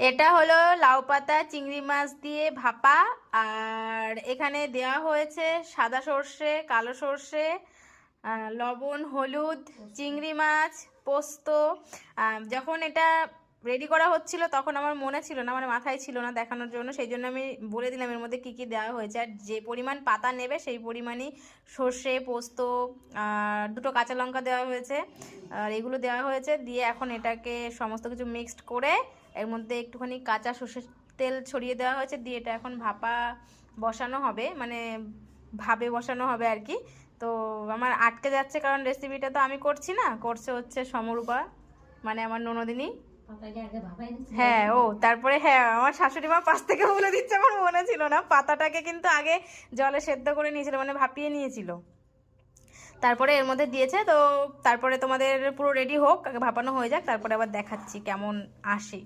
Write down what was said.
এটা হলো লাউ পাতা, চিংড়ি মাছ দিয়ে ভাপা, আর এখানে দেওয়া হয়েছে সাদা সর্ষে, কালো সর্ষে লবণ, হলুদ, চিংড়ি মাছ, পোস্ত। যখন এটা রেডি করা হচ্ছিল তখন আমার মনে ছিল না মানে মাথায় ছিল না দেখানোর জন্য, সেই জন্য আমি বলে দিলাম এর মধ্যে কি কি দেওয়া হয়েছে। আর যে পরিমাণ পাতা নেবে সেই পরিমাণই সর্ষে, পোস্ত, আর দুটো কাঁচা লঙ্কা দেওয়া হয়েছে। আর এগুলো দেওয়া হয়েছে দিয়ে এখন এটাকে সমস্ত কিছু মিক্সড করে এর মধ্যে একটুখানি কাঁচা সর্ষের তেল ছড়িয়ে দেওয়া হয়েছে দিয়ে এটা এখন ভাপা বসানো হবে মানে ভাবে বসানো হবে আর কি। তো আমার আটকে যাচ্ছে কারণ রেসিপিটা তো আমি করছি না করছে হচ্ছে সমরূপা মানে আমার ননদিনী। হ্যাঁ ও তারপরে হ্যাঁ আমার শাশুড়ি মা পাশ থেকে বলে দিচ্ছে আমার মনে ছিল না পাতাটাকে কিন্তু আগে জলে সেদ্ধ করে নিয়েছিল মানে ভাপিয়ে নিয়েছিল। তারপরে এর মধ্যে দিয়েছে তো তারপরে তোমাদের পুরো রেডি হোক আগে ভাপানো হয়ে যাক তারপরে আবার দেখাচ্ছি কেমন আসে।